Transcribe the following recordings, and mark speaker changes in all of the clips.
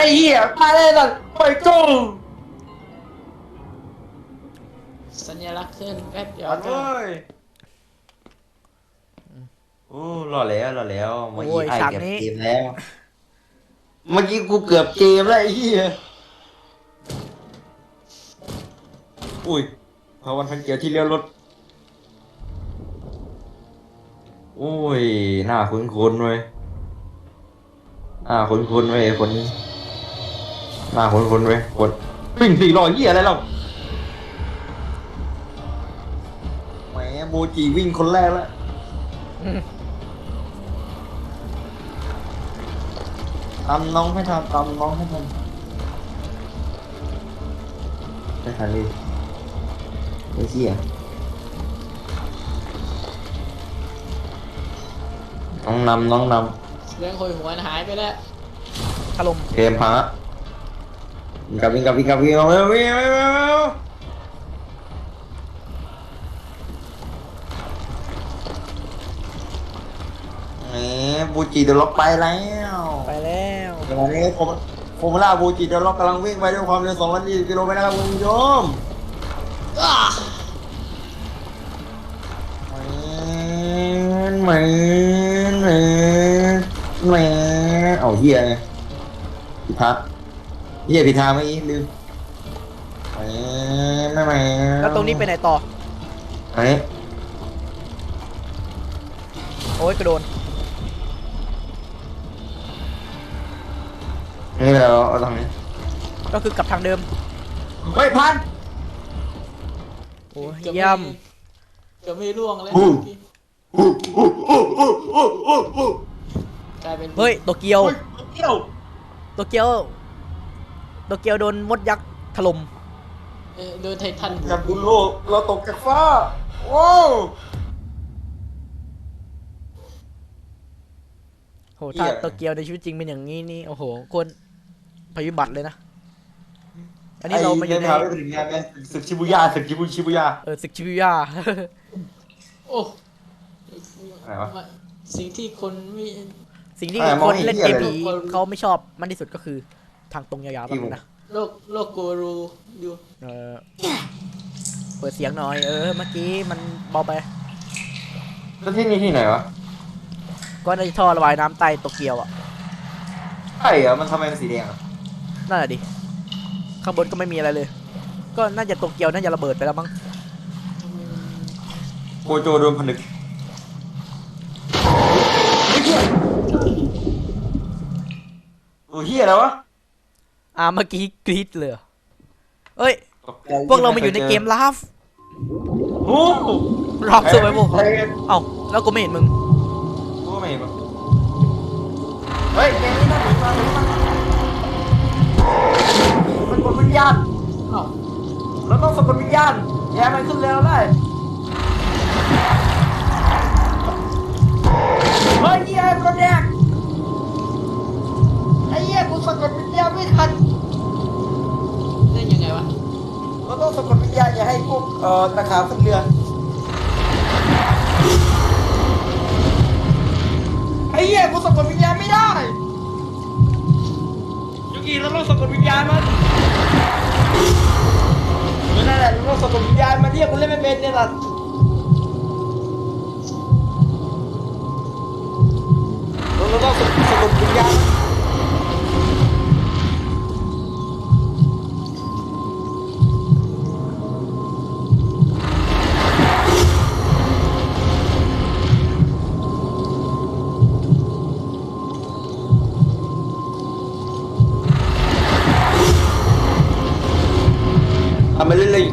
Speaker 1: ไอ้เหี้ยมาเลยสัตว์ปล่อยกู
Speaker 2: สัญลักษณ์ขึ้นแป๊บเดียว
Speaker 1: เอา
Speaker 2: ก็
Speaker 1: เว้ยโอ้รอดแล้วรอดแล้วเมื่อ
Speaker 3: โอ้
Speaker 1: กี้
Speaker 3: ย
Speaker 1: ไอ้
Speaker 3: ฉาก
Speaker 1: เกือบ
Speaker 3: นี้
Speaker 1: เกมแล้ว เมื่อกี้กูเกือบเกมแล้วไอ้เหี้ยอุ้ยพาวันพันเกียวที่เลี้ยวรถโอ้ยหน้าคุ้นๆเว้ยหน้าคุ้นๆเว้ยคนนี้ หน้าคุ้นๆเว้ยคนวิ่งสี่ร้อยเหี้ยอะไรเราแหมโมจิวิ่งคนแรกแล้วตำน้องให้ทำตำน้องให้ทำไม่ทันดิไอ้เหี้ยน้องนำน้องน
Speaker 2: เรื่องคุยหัวหายไปแล้ว
Speaker 3: ถล่มำ
Speaker 1: เกมพังละ วิ่งกลับวิ่งกลับวิ่งกลับวิ่งเอาวิ่งวิ่งวิ่งวิ่งวิ่งแหมบูจิเดี๋ยวล็อกไปแล้ว
Speaker 3: ไปแล้ว
Speaker 1: ตอนนี้ผมผมล่าบูจิเดี๋ยวล็อกกำลังวิ่งไปด้วยความเร็ว220กิโลเมตรนะครับคุณผู้ชม
Speaker 2: อ้า
Speaker 1: เหมือนเหมือนเหมือนเหมือนเอาเฮียไงพิทักษ์ เฮียพิธาเมื่อกี้ลืมเหมือนไม่เหมือน
Speaker 3: แล้วตรงนี้ไปไหนต่อ
Speaker 1: อันนี้
Speaker 3: โอ้ยกระโดน
Speaker 1: นี่เราเอาตรงนี้
Speaker 3: ก็คือกลับทางเดิม
Speaker 1: เฮ้ยพัน
Speaker 3: โอ้ย
Speaker 2: เกือบ
Speaker 3: เยี่ยม
Speaker 2: เกือบไม่ร่วงเลย
Speaker 1: อู้
Speaker 2: เมื่อกี้
Speaker 1: อู้อู้อู้อู้อู้อู้อู้
Speaker 2: กลายเป็น
Speaker 3: เฮ้ยโตเกียว
Speaker 1: เฮ้ยเกี่ยว
Speaker 3: โตเกียว โตเกียวโดนมดยักษ์ถล่ม
Speaker 2: เอ่อโดนไททัน
Speaker 1: กับบุญโลกเราตกจากฟ้าโอ้
Speaker 3: โหถ้า
Speaker 1: เหี้ย
Speaker 3: โตเกียวในชีวิตจริงเป็นอย่างนี้นี่โอ้โหคนภัยพิบัติเลยนะ อันนี้เรามาอยู่ใน
Speaker 1: พาไปถึงงานไหมศึกชิบุย่าศึกชิบุชิบุย่า
Speaker 3: เออศึกชิบิย่า
Speaker 2: โอ้
Speaker 1: อะไรวะ
Speaker 2: สิ่งที่คนไม่
Speaker 3: สิ่งที่
Speaker 1: เออม
Speaker 3: ค
Speaker 1: อง
Speaker 3: น
Speaker 1: เห็น
Speaker 3: เล่น
Speaker 1: เหี้
Speaker 3: เก
Speaker 1: ย
Speaker 3: ม
Speaker 1: เลย
Speaker 3: ผีเขาไม่ชอบมากที่สุดก็คือ ทางตรงยาวๆแบบนั้นนะ
Speaker 2: โลกโลกกูรูอยู่
Speaker 3: เออเปิดเสียงหน่อย เออ เมื่อกี้มันเบาไป
Speaker 1: แล้วที่นี่ที่ไหนวะ
Speaker 3: ก็น่าจะท่อระบายน้ำใต้โตเกียวอะ
Speaker 1: ใช่เหรอมันทำไมเป็นสีแดงอะ
Speaker 3: นั่นแหละดิข้างบนก็ไม่มีอะไรเลย ก็น่าจะโตเกียวน่าจะระเบิดไปแล้วมั้ง
Speaker 1: โกโจโดนผนึกโอ้เฮียแล้ววะ
Speaker 3: อ่าเมื่อกี้กรี๊ดเลยเหรอเอ้ย พวกเรามาอยู่ในเกมลาฟ
Speaker 1: โอ้โห
Speaker 3: รอบเซอร์ไวโว
Speaker 1: เฮ้ย
Speaker 3: เอ้าแล้วกูไม่เห็นมึง
Speaker 1: กูไม่เห็นปะเฮ้ยเกมนี้น่าหนีมาหนีมามันกดวิญญาณ
Speaker 2: เอ้า
Speaker 1: เราต้องสะกดวิญญาณแย่มันขึ้นเร็วได้เฮ้ยเหี้ยกดแดกไอ้ เหี้ยกูสะกดวิญญาณไม่ทัน
Speaker 2: ได้ยังไงวะ
Speaker 1: เราต้องสะกดวิญญาณอย่าให้พวกเอ่อตะขาบขึ้นเรือไอ้เหี้ยกูสะกดวิญญาณไม่ได้ยูกิเราต้องสะกดวิญญาณมันนั่นแหละเราต้องสะกดวิญญาณมันเรียกกูเล่นไม่เป็นเนี่ยล่ะเราต้องสะสะก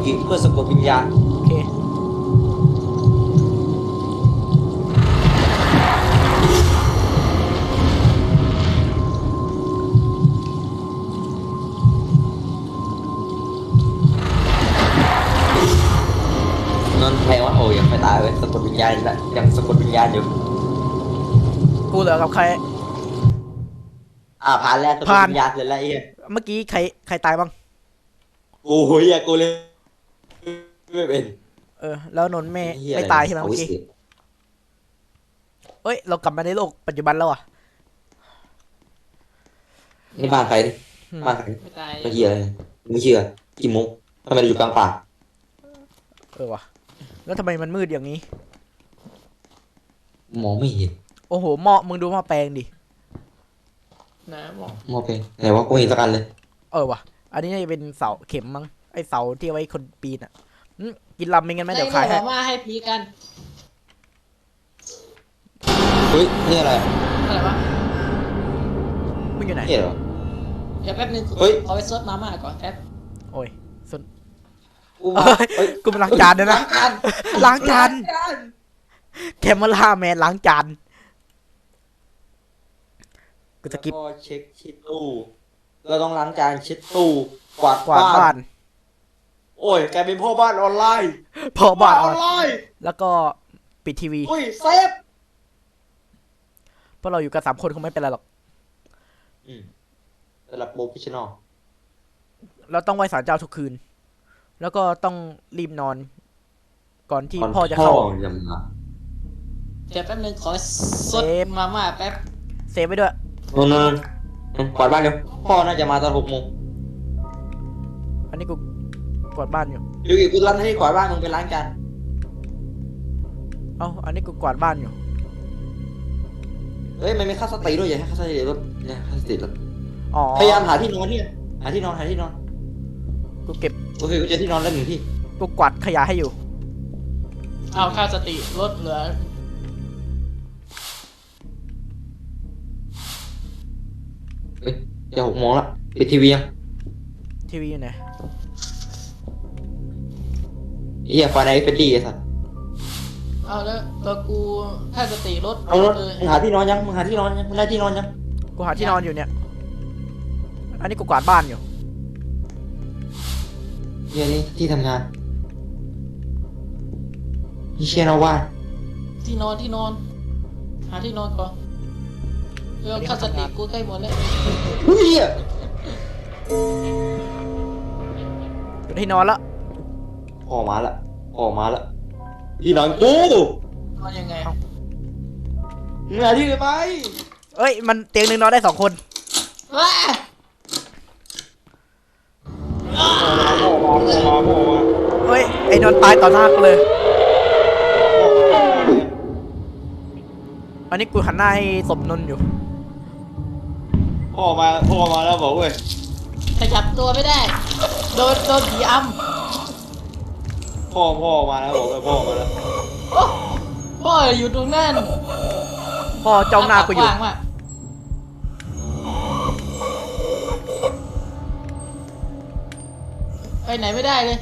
Speaker 1: ำไปเรื่อยๆอยู่กิเพื่อสะกดวิญญาณ
Speaker 3: โอเค
Speaker 1: นนท์แพงว่าโอ้ยังไม่ตายเว้ยสะกดวิญญาณอยู่แล้วยังสะกดวิญญาณอยู่
Speaker 3: กูเหลือกับใคร
Speaker 1: อ่าผ่านแล้วสะกด
Speaker 3: ผ่าน
Speaker 1: วิญญาณเสร็จแล้วไอ้เหี้ย
Speaker 3: เมื่อกี้ใครใครตายบ้าง
Speaker 1: โอ้ยอย่ากูเลย ไม่เป็น
Speaker 3: เออ แล้วนนท์ไม่
Speaker 1: อ้เหี้
Speaker 3: ไม่ตายใช่ไหมเมื่อกี้า
Speaker 1: วิสิ
Speaker 3: เอ้ย เรากลับมาในโลกปัจจุบันแล้วอะ
Speaker 1: นี่บ้านใครดิมา
Speaker 2: ไม่ตาย
Speaker 1: เมื่อกี้อะไรไม่เชื่อกี่โมงทำไมเราอยู่กลางป่า
Speaker 3: เออวะแล้วทำไมมันมืดอย่างนี้
Speaker 1: มองไม่เห็น
Speaker 3: โอ้โหหม้อมึงดูหม้อแปลงดิ
Speaker 2: นะบอก
Speaker 1: มองเป็นไหนว่ากูไม่เห็นสักอันเลย
Speaker 3: เออวะอันนี้น่าจะเป็นเสาเข็มมั้งไอเสาที่เอาไว้คนปีนอะอืม กินลำไม่งั้นไหมเดี๋ยวขายให้
Speaker 2: ให้มาให้พีกัน
Speaker 1: เฮ้ยนี่อะไร
Speaker 2: อะไรวะ
Speaker 3: มึงอยู่ไหน
Speaker 1: นี่เหรอ
Speaker 2: เดี๋ยวแป๊บนึง
Speaker 1: เฮ้ย
Speaker 2: เอาไปซดมาม่าก่อนแป๊บ
Speaker 3: โอ้ยสน
Speaker 1: กูมาเฮ้ย
Speaker 3: กูมาล้างจานด้วยนะล้างจานแคมเมล่าแมนล้างจานกูจะกิบ
Speaker 1: แล้วเช็คชิดตู้เราต้องล้างจานเช็ดตู้กวาด
Speaker 3: กวาดบ้าน
Speaker 1: โอ้ยแกเป็นพ่อบ้านออนไลน์
Speaker 3: พอบ้านออน
Speaker 1: ไลน์
Speaker 3: แล้วก็ปิดทีวี
Speaker 1: อุ้ยเซฟ
Speaker 3: เพราะเราอยู่กันสามคนคงไม่เป็นไรหรอก
Speaker 1: อืมระดับโปรเฟชชั่นอล
Speaker 3: เราต้องไหว้ศาลเจ้าทุกคืน แล้วก็ต้องรีบนอน ก่อนที่พ่อจะเข้า
Speaker 1: จะมา
Speaker 2: เดี๋ยวแป๊บนึงขอซด
Speaker 3: เซฟ
Speaker 2: มาม่าแป๊บ
Speaker 3: เซฟไว้ด้วย
Speaker 1: นนนนนกวาดบ้านเร็วพ่อน่าจะมาตอนหกโมง
Speaker 3: อันนี้กู กวาดบ้านอยู่
Speaker 1: เดี๋ยวอีกกูรันให้กวาดบ้านมึงไปล้างจาน
Speaker 3: เอ้าอันนี้กูกวาดบ้านอยู่
Speaker 1: เฮ้ยมันมีค่าสติด้วยอย่าให้ค่าสติลดเนี่ยค่าสติลด
Speaker 3: อ๋อ
Speaker 1: พยายามหาที่นอนที่หาที่นอนหาที่นอน
Speaker 3: กูเก็บ
Speaker 1: โอเคกูเจอที่นอนแล้วหนึ่งที่
Speaker 3: กูกวาดขยะให้อยู่
Speaker 2: เอาค่าสติลดเหลือ
Speaker 1: เฮ้ยจะหกโมงละปิดทีวียัง
Speaker 3: ทีวีอยู่ไหน
Speaker 1: เฮียไฟไหนเป็นดีไอ้สัส
Speaker 2: เอาแล้วตัวกูค่าสติลด
Speaker 1: เอาแล้ว
Speaker 2: เลย
Speaker 1: มึงหาที่นอนยังมึงหาที่นอนยังมึงได้ที่นอนยัง
Speaker 3: กูหาที่นอนอยู่เนี่ย อันนี้กูกวาดบ้านอยู่
Speaker 1: เฮียนี่ที่ทำงานนี่เชียร์นะว่า
Speaker 2: ที่นอนที่นอน หาที่นอนก่อนเรื่องค่าสติกูใกล้หมดแล้ว
Speaker 1: เฮีย
Speaker 3: อยู่ที่นอนละ
Speaker 1: ออกมาละออกมาละที่นอนกู
Speaker 2: นอนยังไง
Speaker 1: มึงหาที่อื่นไป
Speaker 3: เอ้ย มันเตียงหนึ่งนอนได้สองคน
Speaker 2: ว้า
Speaker 1: ออกมาออกมาออกมา
Speaker 3: เฮ้ย ไอ้นอนตายต่อหน้ากูเลย อันนี้กูหันหน้าให้ศพนนท์อยู่
Speaker 1: พ่อมาพ่อมาแล้วบอกเว้ย
Speaker 2: ขยับตัวไม่ได้ โดนโดนผีอ
Speaker 1: พ่อพ่อมาแล้วบอกเว้ยพ่อมาแล้วำ
Speaker 2: โอ้พ่ออยู่ตรงนั้น
Speaker 3: พ่อจ้องหน้ากูอยู่
Speaker 2: ว้างมากไปไหนไม่ได้เลย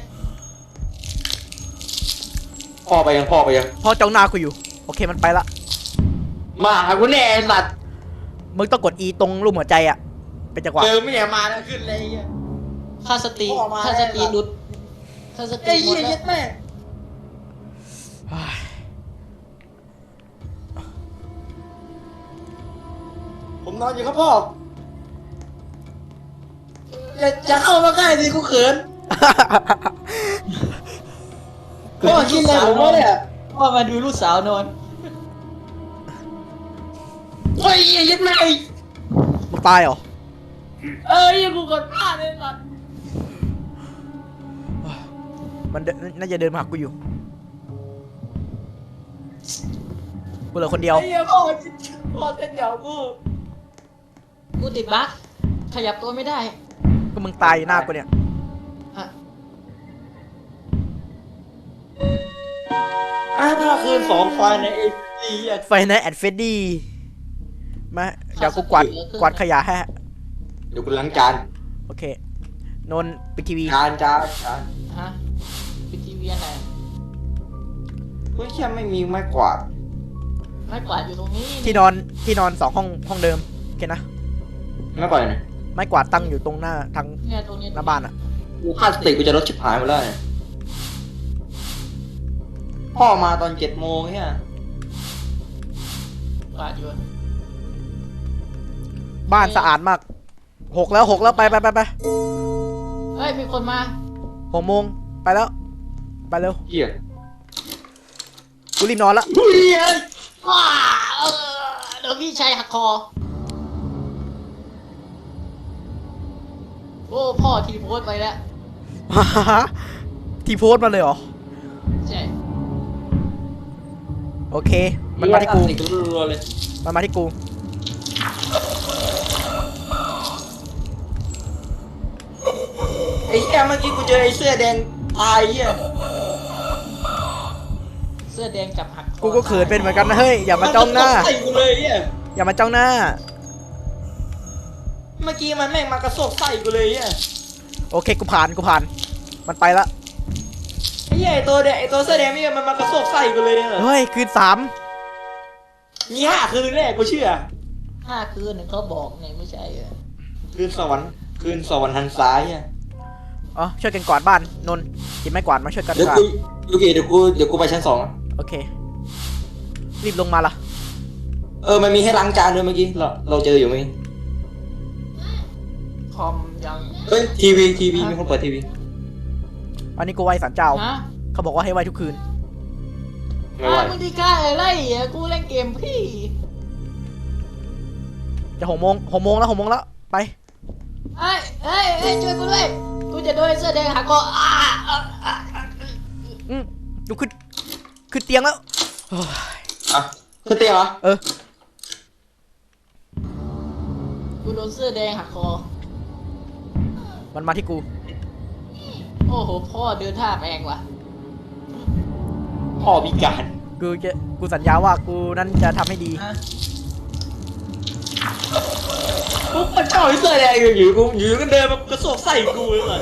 Speaker 1: พ่อไปยังพ่อไปยัง
Speaker 3: พ่อจ้องหน้ากูอยู่ โอเคมันไปละ
Speaker 1: มาหากูแน่ไอ้สัตว์
Speaker 3: มึงต้องกด E ตรงรูปหัวใจอะเป็นจังหวะ
Speaker 1: เจอไม่เนี่ยมาแล้วขึ้นเลยไอ้เหี้ย
Speaker 2: ค่าสติ
Speaker 1: พ่อมา
Speaker 2: ค่าสติ
Speaker 1: แล้ว
Speaker 2: ดุด ค่าสติ
Speaker 1: ไอ้
Speaker 2: หม
Speaker 1: เหี้
Speaker 2: ด
Speaker 1: ย
Speaker 2: แล้
Speaker 1: เย็
Speaker 2: ว
Speaker 1: ดแม่
Speaker 3: เฮ้ย
Speaker 1: ผมนอนอยู่ครับพ่อ อย่าอย่าเข้ามาใกล้สิกูเขินพ่อคิดอะไรผมวะเนี่ย
Speaker 2: พ่อมาดูลูกสาวนอน
Speaker 1: โอ้ยไอ้เหี้ยเย็ดแม่
Speaker 3: มึงตายเหรอ
Speaker 2: เอ้ยกูกดพลาดเลยสัตว์
Speaker 3: มันเดินน่าจะเดินมาหากูอยู่ กูเหลือคนเดียว
Speaker 1: ไอ้เหี้ยพ่อพ่อเต้นเดี่ยวกู
Speaker 2: กูติดบั๊กขยับตัวไม่ได้
Speaker 3: ก็มึงตายอยู่หน้ากูเนี่ย
Speaker 2: อะ
Speaker 1: อ่าถ้าคืนสองไฟล์ในเอซีอะ
Speaker 3: ไฟในแอดเฟดดี้ มา เดี๋ยวกูกวาด กวาดขยะให้
Speaker 1: เดี๋ยวกูล้างจาน
Speaker 3: โอเค นนท์ปิดทีวี
Speaker 1: จานจานจาน
Speaker 2: ฮะปิดที วีอันไหน
Speaker 1: เฮ้ยแค่ไม่มีไม้กวาด
Speaker 2: ไม่กวาดอยู่ตรงนี้
Speaker 3: ที่นอนที่นอนสองห้องห้องเดิมโอเคนะ
Speaker 1: ไม้กวาดไหน
Speaker 3: ไม้กวาดตั้งอยู่ตรงหน้าทาง
Speaker 2: เนี่ยตรงนี้
Speaker 3: หน้าบ้านอะ
Speaker 1: กูค่าสติกูจะลดชิบหายหมดแล้วเนี่ยพ่อมาตอนเจ็ดโมงเนี่ย
Speaker 2: กวาดอยู่
Speaker 3: บ้านสะอาดมากหกแล้วหกแล้วไปไปไปไป
Speaker 2: เฮ้ยมีคนมา
Speaker 3: หกโมงไปแล้ว ไปเร็ว
Speaker 1: เหี้ย
Speaker 3: กูรีบนอนละ
Speaker 1: เฮ้ย
Speaker 2: ว้าเออเดี๋ยวพี่ชายหักคอ โอ้พ่อทีโพสต์ไปแล้ว
Speaker 3: ทีโพสต์มาเลยเหรอ
Speaker 2: ใช่
Speaker 3: โอเค มันมาที่กู
Speaker 1: เหี้ยตั้งติดรัวๆเลย
Speaker 3: มันมาที่กู
Speaker 1: ไอ้เหี้ยเมื่อกี้กูเจอไอ้เสื้อแดงตายเหี้ย
Speaker 2: เสื้อแดงกับหักคอ
Speaker 3: กูก็เขินเป็นเหมือนกันนะเฮ้ยอย่ามาจ้องหน้า
Speaker 1: ใส่กูเลยเหี้ย
Speaker 3: อย่ามาจ้องหน้า
Speaker 1: เมื่อกี้มันแม่งมากระโซกใส่กูเลยเหี้ย
Speaker 3: โอเคกูผ่านกูผ่าน มันไปละ
Speaker 1: ไอ้เหี้ยไอ้ตัวแดงไอ้ตัวเสื้อแดงนี่มันมากระโซกใส่กูเลยอะ
Speaker 3: เฮ้ยคืนสาม
Speaker 1: มีห้าคืนแน่กูเชื่อ
Speaker 2: ห้าคืนหนึ่งเขาบอกไงไม่ใช่เหรอ
Speaker 1: คืนสวรรค์คืนสวรรค์หันซ้ายอะ
Speaker 3: อ๋อช่วยกันกวาดบ้านนนท์หยิบไม้กวาดมาช่วยกัน
Speaker 1: เดี๋ยว
Speaker 3: กวาด
Speaker 1: กูโอเคเดี๋ยวกูเดี๋ยวกูไปชั้นสองอะ
Speaker 3: โอเค รีบลงมาละ
Speaker 1: เออ มันมีให้ล้างจานด้วยเมื่อกี้ เรา เราเจออยู่เมื่อกี้
Speaker 2: คอมยัง
Speaker 1: เฮ้ยทีวีทีวีมีคนเปิดทีวี
Speaker 3: อันนี้กูไหว้สันเจ้า
Speaker 2: ฮะ
Speaker 3: เขาบอกว่าให้ไหว้ทุกคืน
Speaker 1: ไม่ไหว
Speaker 2: อ้าวมึงที่กล้าอะไรอะกูเล่นเกมพี่
Speaker 3: จะหกโมงหกโมงแล้วหกโมงแล้ว ไป
Speaker 2: เอ้ยเอ้ยเอ้ยช่วยกูด้วย กูจะโดนเสื้อแดงหักคออ้าอ่าอ่าอ่า
Speaker 3: อืมดูขึ้น ขึ้นเตียงแล้วโอ้ย
Speaker 1: อะขึ้นเตียงเหรอ
Speaker 3: เออ
Speaker 2: กูโดนเสื้อแดงหักคอ
Speaker 3: มันมาที่กู
Speaker 2: โอ้โห พ่อเดินท่าแปลงว่ะ
Speaker 1: พ่อพิการ
Speaker 3: กูจะกูสัญญาว่ากูนั้นจะทำให้ดี
Speaker 1: กูมันเจ้าไอ้เสื้อแดงอยู่อยู่กูอยู่ก็เดินมากระโซกใส่กูเลยว่ะ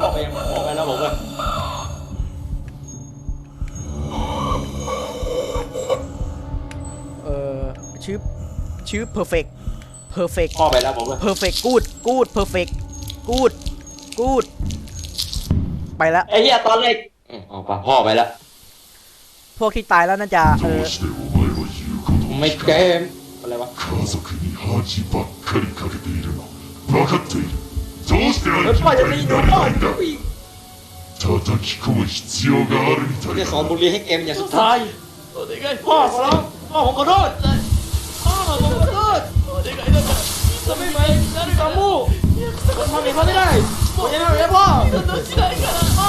Speaker 1: ออกไปยังออกไปแล้วบอกว่า
Speaker 3: ชื่อ ชื่อ perfect perfect
Speaker 1: พ่อไปแล้วบอกว่า
Speaker 3: perfect good good perfect good good ไปแล้ว
Speaker 1: ไอ้เหี้ยตอนแรกอืมออกไปพ่อไปแล้ว
Speaker 3: พวกที่ตายแล้วน่าจะ เออ
Speaker 4: どうしてお前は言うこと
Speaker 1: ไม่เกมอะไรวะ
Speaker 4: 家族に恥ばっかりかけているの分かっているどうしてあ
Speaker 1: เฮ้ย
Speaker 4: ん
Speaker 1: พ่อ
Speaker 4: た
Speaker 1: จะ
Speaker 4: みた
Speaker 1: ตี
Speaker 4: いに
Speaker 1: หนู
Speaker 4: なり
Speaker 1: พ่อ
Speaker 4: たいんだ
Speaker 1: อีก
Speaker 4: 叩き込む必要があるみたい
Speaker 1: จะ
Speaker 4: だ
Speaker 1: สอนบุรีให้เกมอย่างสุดท้าย
Speaker 2: โอ้ยไง
Speaker 1: พ่อขอร้องพ่อผมขอโทษ
Speaker 2: พ่อ จะไม่ไหมนั่น
Speaker 1: จามูผมทำอย่างนั้นไม่ได้ผมจะทำอย่างนี้พ่อ
Speaker 2: โดนที่ไหนกันพ่อ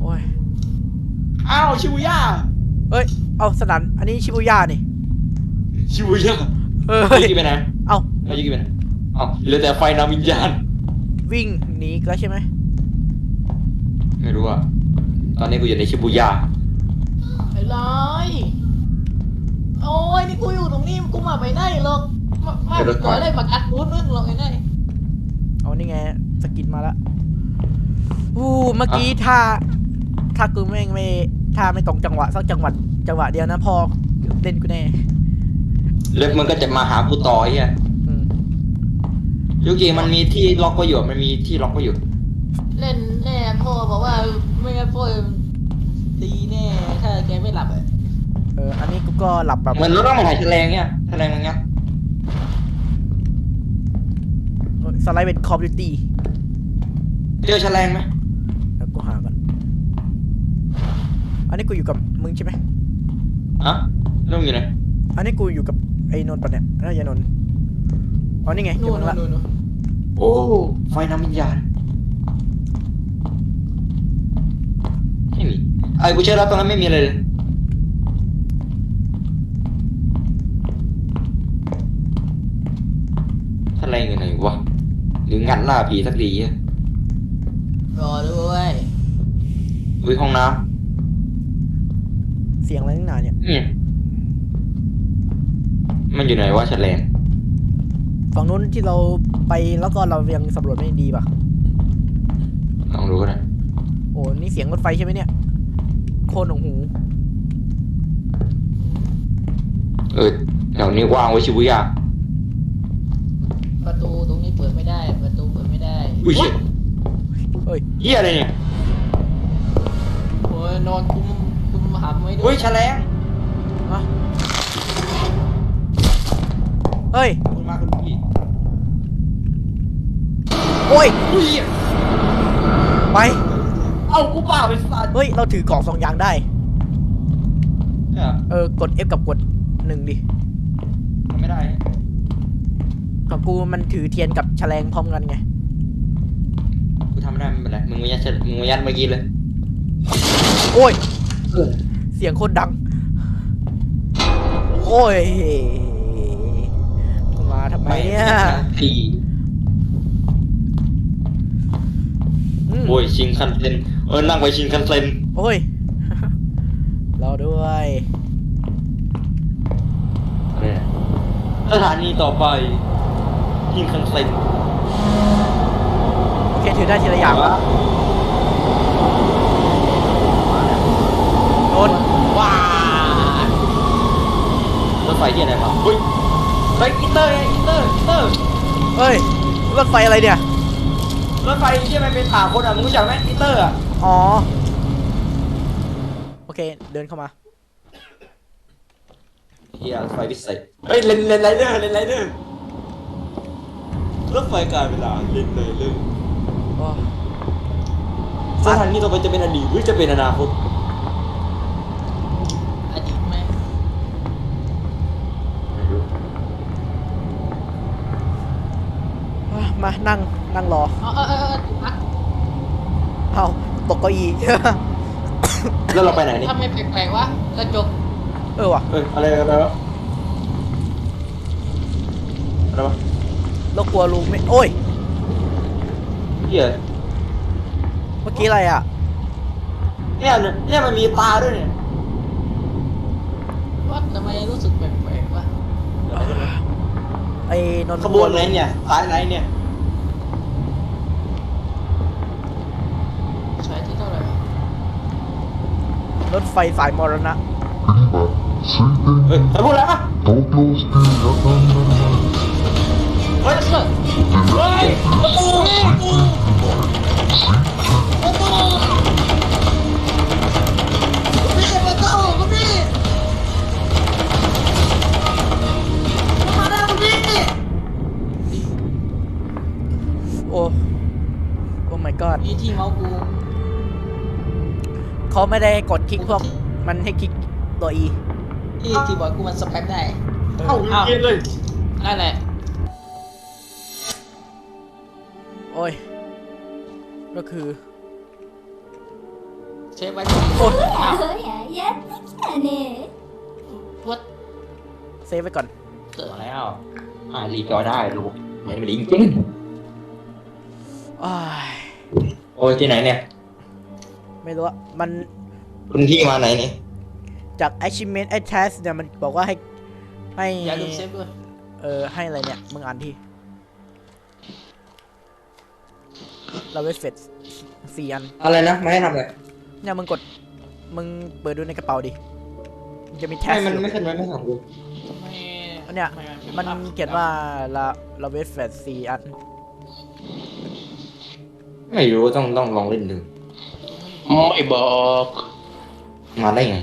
Speaker 3: โอ้ย
Speaker 1: อ้าวชิบุย่า
Speaker 3: เอ้ย เอาสนามอันนี้ชิบูย่านี่
Speaker 1: ชิบุย่า
Speaker 3: เฮ้
Speaker 1: เฮ้ย
Speaker 3: ย
Speaker 1: ยูกิไปไหน
Speaker 3: เอา
Speaker 1: เอายูกิไปไหนเอาเหลือแต่ไฟนำวิญญาณ
Speaker 3: วิ่งหนีก็ใช่ไหม
Speaker 1: ไม่รู้อะตอนนี้กูอยู่ในชิบุย่า
Speaker 2: ไอ้ไร โอ้ยนี่กูอยู่ตรงนี้กูมาไปไหนหรอกมามาก่อนเลยประกัดพูดนึงหรอกไอ้ไหน
Speaker 3: เอานี่ไงสกินมาแล้วอู้เมื่อกี้ถ้า ถ้ากูแม่งไม่ถ้าไม่ตรงจังหวะสักจังหวัดจังหวะเดียวนะพอเล่นกูแน่
Speaker 1: แล้วมันก็จะมาหากูต่อไอ้เฮีย
Speaker 3: อืม
Speaker 1: ยูกิมันมีที่ล็อกไว้อยู่มันมีที่ล็อกไว้อยู่
Speaker 2: เล่นแน่พ่อบอกว่าไม่งั้นพ่อตีแน่ถ้าแกไม่หลับอะ
Speaker 3: เอออันนี้กูก็หลับแบบ
Speaker 1: เหมือนเราต้องมาหาแฉลงเนี่ยแฉลงมันเงี้ย
Speaker 3: สไลด์เป็นคอมพิวตี้
Speaker 1: เจอแฉลงไหม
Speaker 3: แล้วกูหากันอันนี้กูอยู่กับมึงใช่ไหม
Speaker 1: อะเรื่องอยู่ไหน
Speaker 3: อันนี้กูอยู่กับไอ้นนท์ปะเนี่ยน่าจะนนท์อ๋อนี่ไงเจ
Speaker 2: นู่
Speaker 3: อนมึงละ
Speaker 2: นู่นนู่น
Speaker 1: โอ้ไฟนำวิญญาณไม่มีไอ้กูเชื่อแล้วตรงนั้นไม่มีอะไรเลย แฉลงอยู่ไหนวะ หรืองัดล่าผีสักทีอะ
Speaker 2: รอด้วย
Speaker 1: อุ้ยห้องน้
Speaker 3: เสียงอะไรนักหนาเนี่ยำ
Speaker 1: อืมมันอยู่ไหนวะแฉลง
Speaker 3: ฝั่งนู้นที่เราไปแล้วก็เรายังสำรวจไม่ดีป่ะ
Speaker 1: ลองดูก็ได้
Speaker 3: โอ้นี่เสียงรถไฟใช่ไหมเนี่ย โคนหนวกหู
Speaker 1: เออแถวนี้ว่างไว้ชิบุย่า
Speaker 2: ประตูตรงนี้เปิดไม่ได้ ประตูเปิดไม่ได้
Speaker 1: อุ้ยเหี้ย
Speaker 3: เฮ้ย
Speaker 1: เหี้ยอะไรเนี่ย
Speaker 2: โอ้ยนอนคุมคุมหำไว้ด้ว
Speaker 1: อุ้
Speaker 2: ย
Speaker 1: ยแฉลง
Speaker 3: อะเฮ้ย
Speaker 1: คุณมาคุณพี่
Speaker 3: โอ้ย
Speaker 1: อุ้ย
Speaker 3: ไป
Speaker 1: เอากูเปล่าไปสัตว์
Speaker 3: เฮ้ยเราถือกล่องสองอย่างได้
Speaker 1: ใช่เหรอ
Speaker 3: เออกด F กับกดหนึ่งดิ
Speaker 1: ทำไม่ได้
Speaker 3: กูมันถือเทียนกับแฉลงพร้อมกันไง
Speaker 1: กูทำ ไม่ได้ไม่เป็นไรมึงมายัดเฉมึงมายัดเมื่อกี้เลย
Speaker 3: โอ้ย เสียงโคตรดัง โอ้ย มาทำไมเนี่ย
Speaker 1: สี่
Speaker 3: อืม
Speaker 1: โอ้ย ชิงคันเซนเออ นั่งไปชิงคันเซน
Speaker 3: โอ้ยรอด้วย
Speaker 1: อะไรนะสถานีต่อไป ชิงคันเซน
Speaker 3: โอเคถือได้ทีละอย่างวะโดน
Speaker 2: ว้าร
Speaker 1: ถไฟที่ไหนมาเฮ้ยไปอินเตอร์ไงอินเตอร์อินเตอร์
Speaker 3: เฮ้ยรถไฟอะไรเนี่ย
Speaker 1: รถไฟที่มันเป็นผ่าคนอะ มึงรู้จักไหมอินเตอร์อะ
Speaker 3: อ๋อ โอเค เดินเข้ามา
Speaker 1: เฮียรถไฟพิเศษเฮ้ยเลนเลนไรเดอร์เลนไรเดอร์รถไฟการเวลาเลนไรเดอร์
Speaker 3: โอ้
Speaker 1: สถานีต่อไปจะเป็นอดีตหรือจะเป็นอนาคต
Speaker 2: อดีตไหม
Speaker 1: ไม่รู้
Speaker 3: มานั่งนั่งรอ
Speaker 2: เออเออเออเอออะ
Speaker 3: เอาตกเก้าอี้
Speaker 1: แล้วเราไปไหนนี่
Speaker 2: ทำไมแปลกๆวะกระจก
Speaker 3: เออว่ะ
Speaker 1: เอ้ยอะไรอะไรวะอะไรวะ
Speaker 3: เรากลัวลุงไม่โอ้ย
Speaker 1: เฮีย
Speaker 3: เมื่อกี้อะไรอ่ะ
Speaker 1: เนี่ยเนี่ยเนี่ยมันมีตาด้วยเนี่ย
Speaker 2: ว่าทำไมรู้สึกแปลกๆวะ
Speaker 3: ไอ้นนท์
Speaker 1: ขบวนไหนเนี่ยสายไหนเนี่ย
Speaker 2: สายที่เท่าไหร่วะ
Speaker 3: รถไฟสายมรณะ
Speaker 4: 次は水
Speaker 1: เฮ้ยใครพูดแล้วอ่ะ
Speaker 4: 田東京シティ型になる前
Speaker 1: เฮ้ย
Speaker 2: เฮ้ย
Speaker 3: โอ้โอ้ my god
Speaker 2: มีที่เมาส์กู
Speaker 3: เขาไม่ได้กดคลิกพวกมันให้คลิกตัว E
Speaker 2: ที่คีย์บอร์ดกูมันสแปมได้
Speaker 1: เอ้าลืมเกียนเลย
Speaker 2: นั่นแหละ
Speaker 3: อ้ย ก็คือ
Speaker 2: เซฟไว้ที่
Speaker 3: โอ้ย
Speaker 2: อ้าว
Speaker 5: そりゃやってきたね
Speaker 2: วัด
Speaker 3: เซฟไว้ก่อน
Speaker 2: เกิด
Speaker 1: มาแล้วอ่ารีจอยได้ลูกไม่ได้จริง
Speaker 3: อ้าย
Speaker 1: โอ้ยที่ไหนเนี่ย
Speaker 3: ไม่รู้ว่ามัน
Speaker 1: คุณที่มาไหนนี่
Speaker 3: จาก achievement attach เนี่ย มันบอกว่าให้ ให้
Speaker 2: อย่าลืมเซฟด้วย
Speaker 3: เออ ให้อะไรเนี่ย มึงอ่านที่ เราเวสเฟตสี่อัน
Speaker 1: อะไรนะไม่ให้ทำอะไร
Speaker 3: เนี่ยมึงกด มึงเปิดดูในกระเป๋าดิมันจะมีแท็
Speaker 1: ไม่มันไม่ขึ้นไม่ไม่ของกู
Speaker 2: ไม่
Speaker 3: อันเนี้ย
Speaker 2: ไมั
Speaker 3: นเขียนว่าเราเราเวสเฟตสี่อัน
Speaker 1: ไม่รู้ต้องต้องลองเล่นดู
Speaker 6: ไม่บอก
Speaker 1: มาได้ไง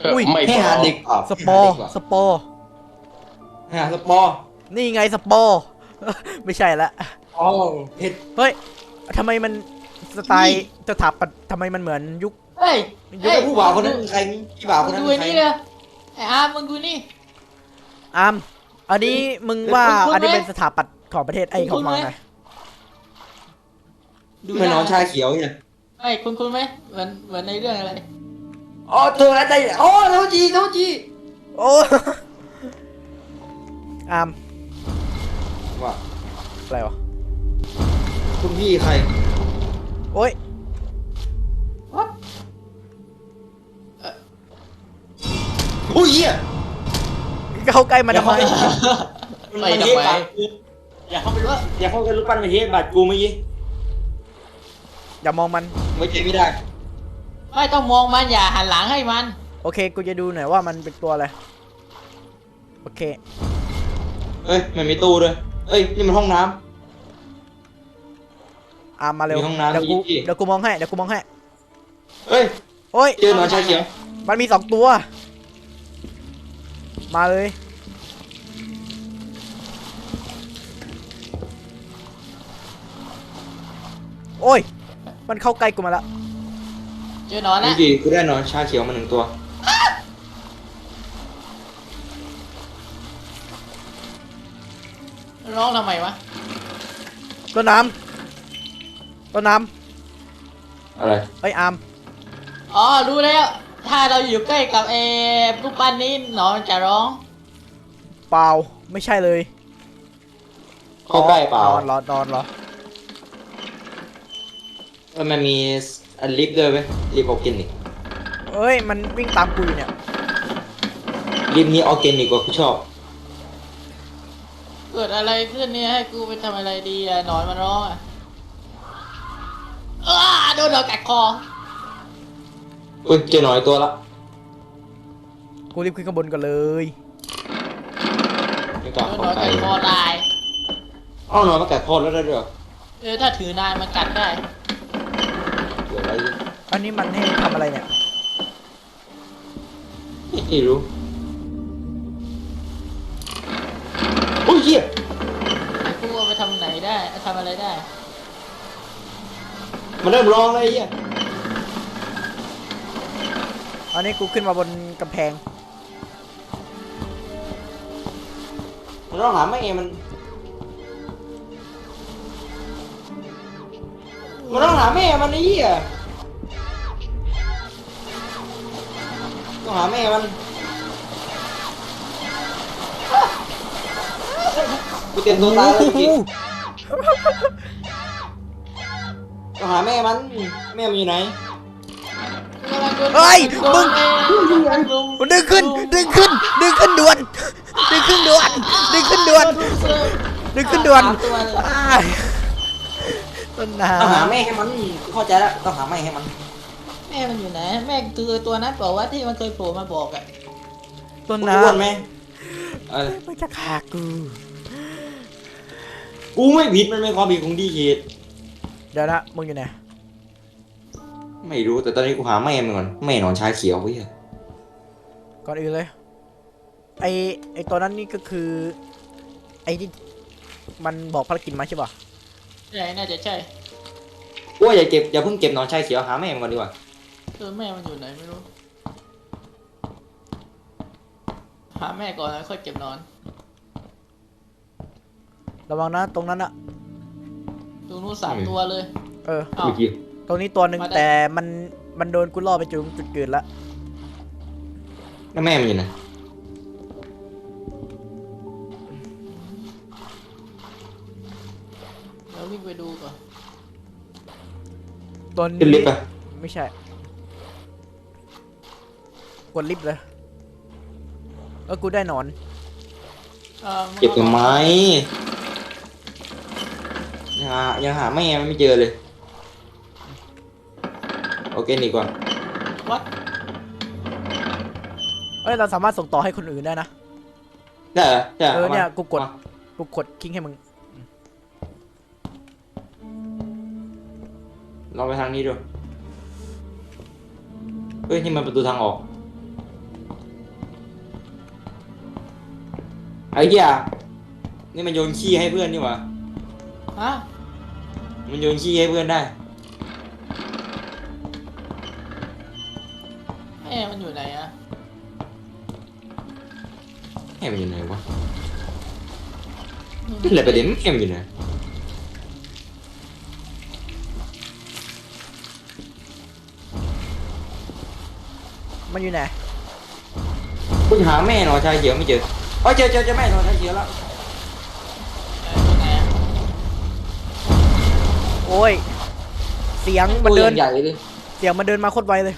Speaker 6: เอ่อ
Speaker 3: อุ้ย
Speaker 6: ไม่
Speaker 1: ให้
Speaker 6: บอ
Speaker 1: หากเด็กเปล่า
Speaker 3: สปอร์
Speaker 1: ให้หาเด็กเปล่า
Speaker 3: สปอร์
Speaker 1: ให้หาสปอร์
Speaker 3: นี่ไงสปอร์ ไม่ใช่ละ
Speaker 1: อ๋อเพชร
Speaker 3: เฮ้ยทำไมมันสไตล์สถาปัตย์ทำไมมันเหมือนยุค
Speaker 2: เฮ้ย
Speaker 1: อยู่กับผู้บ่าวคนนั้นใครพี่บ่าวค
Speaker 2: มึ
Speaker 1: น
Speaker 2: ง
Speaker 1: นั้น
Speaker 2: ดู
Speaker 1: ใค
Speaker 2: ไอ้
Speaker 1: ร
Speaker 2: นี่เลยไอ้อาร์มมึงดูนี่
Speaker 3: อาร์มอันนี้มึงว่า
Speaker 2: คุณคุณ
Speaker 3: อันนี้
Speaker 2: ไหม
Speaker 3: เป็นสถาปัตย์ของประเทศไอ้
Speaker 2: คุณ
Speaker 3: ของมา
Speaker 2: ไหม
Speaker 3: ไง
Speaker 2: ดู
Speaker 1: เหมือนน้องชาเขียวเนี่ย
Speaker 2: ไอ้ยคุณคุณไหมเหมือนเหมือนในเรื่องอะไร
Speaker 1: อ๋อตัวนั้นได้อ๋อเท่าจีเท่าจี
Speaker 3: โอ้อาร์ม
Speaker 1: ว่า
Speaker 3: อะไรวะ
Speaker 1: คุณพี่ใคร
Speaker 3: โอ้ย
Speaker 2: What
Speaker 1: อุ้ยเหี้ย
Speaker 3: เข้าใกล้มันทำไม
Speaker 2: ไป
Speaker 1: มัน
Speaker 2: ทำ
Speaker 1: เฮ็ด
Speaker 2: ไม
Speaker 1: บาดกูอย่าเข้าไปรู้อย่าเข้าไปรู้ปั้นมาเฮ็ดบาดกูเมื่อกี้
Speaker 3: อย่ามองมัน
Speaker 1: ไว้ใจไม่ได้
Speaker 2: ไม่ต้องมองมันอย่าหันหลังให้มัน
Speaker 3: โอเค กูจะดูหน่อยว่ามันเป็นตัวอะไร โอเค
Speaker 1: เอ้ยมันมีตู้ด้วย เอ้ยนี่มันห้องน้
Speaker 3: อาร์มมาเร็ว
Speaker 1: มีห้องน้ำ
Speaker 3: เดี๋ยวกู
Speaker 1: มีที่
Speaker 3: เดี๋ยวกูมองให้เดี๋ยวกูมองให้ำ
Speaker 1: เอ้ย
Speaker 3: โอ้ย
Speaker 1: เจอหนอนชาเขียว
Speaker 3: มันมีสองตัว มาเลยโอ้ย มันเข้าใกล้กูมาแล้ว
Speaker 2: เจอหนอน
Speaker 1: นี่
Speaker 2: แล้ว
Speaker 1: ดีกูได้หนอนชาเขียวมาหนึ่งตัว
Speaker 2: เร้องทำไมวะ
Speaker 3: ต้นน้ำ ต้นน้
Speaker 1: อะไรำ
Speaker 3: เอ้ยอาร์ม
Speaker 2: อ๋อรู้แล้ว ถ้าเราอยู่ใกล้กับเอรูปปั้นนี้หนอนจะร้อง
Speaker 3: เปล่าไม่ใช่เลย
Speaker 1: เข้าใกล้เปล่า น
Speaker 3: อนเหรอนอนเหรอ
Speaker 1: เออมันมีอันลิฟต์ด้วยไหมลิฟต์ออร์แกนิก
Speaker 3: เอ้ยมันวิ่งตามกูอยู่เนี่ย
Speaker 1: ลิฟต์นี้ออร์แกนิกกว่ากูชอบ
Speaker 2: เกิดอะไรขึ้นเนี่ยให้กูไปทำอะไรดีอะหนอนมันร้องอะ อ้าโดนหนอนกัดคอ
Speaker 1: อุ้ยเจอหน่อยตัวละ
Speaker 3: กูรีบขึ้นข้างบนก่อนเลย
Speaker 1: ไม่กล้า
Speaker 2: โดนห
Speaker 1: เข้าน
Speaker 2: อน
Speaker 1: ใกล้
Speaker 2: กัดคอตาย
Speaker 1: เอ้าหน่อยมาแกะคอแล้วได้ด้วยเหรอ
Speaker 2: เออถ้าถือนานมันกัดได้
Speaker 1: เดี๋ยวอะไรอีก
Speaker 3: อันนี้มันให้ทำอะไรเนี่ย
Speaker 1: ไม่รู้โอ้ยเหี้ย
Speaker 2: กูเอาไปทำไหนได้ทำอะไรได้
Speaker 1: มันเริ่มร้องเลยไอ้เหี้ย
Speaker 3: อันนี้กูขึ้นมาบนกำแพง
Speaker 1: มันร้องหาแม่มัน มันร้องหาแม่มันไอ้เหี้ยต้องหาแม่มันกูเตรียมตัวตายแล้วจริงๆต้อง หาแม่มัน แม่มันอยู่ไหน
Speaker 3: เฮ้ยมึงมันดึงขึ้น ดึงขึ้น ดึงขึ้นด่วน ดึงขึ้นด่วน ดึงขึ้นด่วน ดึงขึ้นด่วน
Speaker 2: สามตัวเลย
Speaker 3: อ้ายต้นน้
Speaker 1: ต้องหาแม่ให้มันกูเข้าใจแล้วต้องหาแม่ให้มัน
Speaker 2: แม่มันอยู่ไหน แม่คือตัวนั้นบอกว่าที่มันเคยโผล่มาบอกอะำ
Speaker 3: ต้น
Speaker 1: กู
Speaker 3: น้
Speaker 1: อ้วนไหมเออำ
Speaker 3: มันจะฆ่ากู
Speaker 1: กูไม่ผิดมันเป็นความผิดของดีเขต
Speaker 3: เดี๋ยวนะมึงอยู่ไหน
Speaker 1: ไม่รู้แต่ตอนนี้กูหาแม่มันก่อนแม่หนอนชาเขียวเว้ย
Speaker 3: ก่อนอื่นเลย ไอไอตัวนั้นนี่ก็คือ ไอที่มันบอกภารกิจมาใช่ป่ะ
Speaker 2: ใช่น่าจะใช่
Speaker 1: กูว่าอย่าเก็บอย่าเพิ่งเก็บหนอนชาเขียวหาแม่มันก่อนดีกว่า
Speaker 2: เออแม่มันอยู่ไหนไม่รู้ หาแม่ก่อนแล้วค่อยเก็บนอน
Speaker 3: ระวังนะตรงนั้นอะ
Speaker 2: ตรงนู้นสามตัวเลย
Speaker 3: เออ
Speaker 2: อ้าว
Speaker 1: เมื่อกี้
Speaker 3: ตรงนี้ตัวหนึ่ง
Speaker 2: มาได้
Speaker 3: แต่มันมันโดนกูล่อไปจุดจุดเกิดละ
Speaker 1: แล้วแม่มันอยู่ไหน
Speaker 2: เดี๋ยววิ่งไปดูก่อน
Speaker 3: ตัวนี้
Speaker 1: ขึ้นลิฟต์ไป
Speaker 3: ไม่ใช่ กดลิฟต์เลยแล้วกูได้หนอน
Speaker 2: อ่อ
Speaker 1: เก็บทำไมยัง หายังหาแม่มันไม่เจอเลย โอเคนี่ก่อน
Speaker 2: วัด
Speaker 3: เอ้ยเราสามารถส่งต่อให้คนอื่นได้นะ
Speaker 1: ได้เหรอได้หร
Speaker 3: เออเนี่ยา
Speaker 1: มา
Speaker 3: กูกด
Speaker 1: มา
Speaker 3: กูกดคิงให้มึง
Speaker 1: ลองไปทางนี้ดูเฮ้ยนี่มันประตูทางออก ไอ้เหี้ยนี่มันโยนขี้ให้เพื่อนนี่หว่า
Speaker 2: ฮะ
Speaker 1: มันโยนขี้ให้เพื่อนได้
Speaker 2: แม่มันอยู่ไหนอะ
Speaker 1: แม่มันอยู่ไหนวะนี่แหละประเด็นแม่มันอยู่ไหน
Speaker 3: มันอยู่ไหน
Speaker 1: กูหาแม่หนอนชายเขียวไม่เจอเอ๋อเจอเจอเจอแม่หนอนชายเขียวแล้ว
Speaker 3: โอ้ย เสียงมัน
Speaker 1: ตัว
Speaker 3: เดิน
Speaker 1: ใหญ่เลย
Speaker 3: เสียงมันเดินมาโคตรไวเลย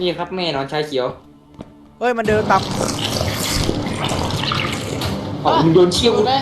Speaker 1: นี่ครับแม่หนอนชายเขียว
Speaker 3: เฮ้ย มันเดินตาม
Speaker 1: อ๋อมึงโดนเชี่ยว
Speaker 2: ดูไหม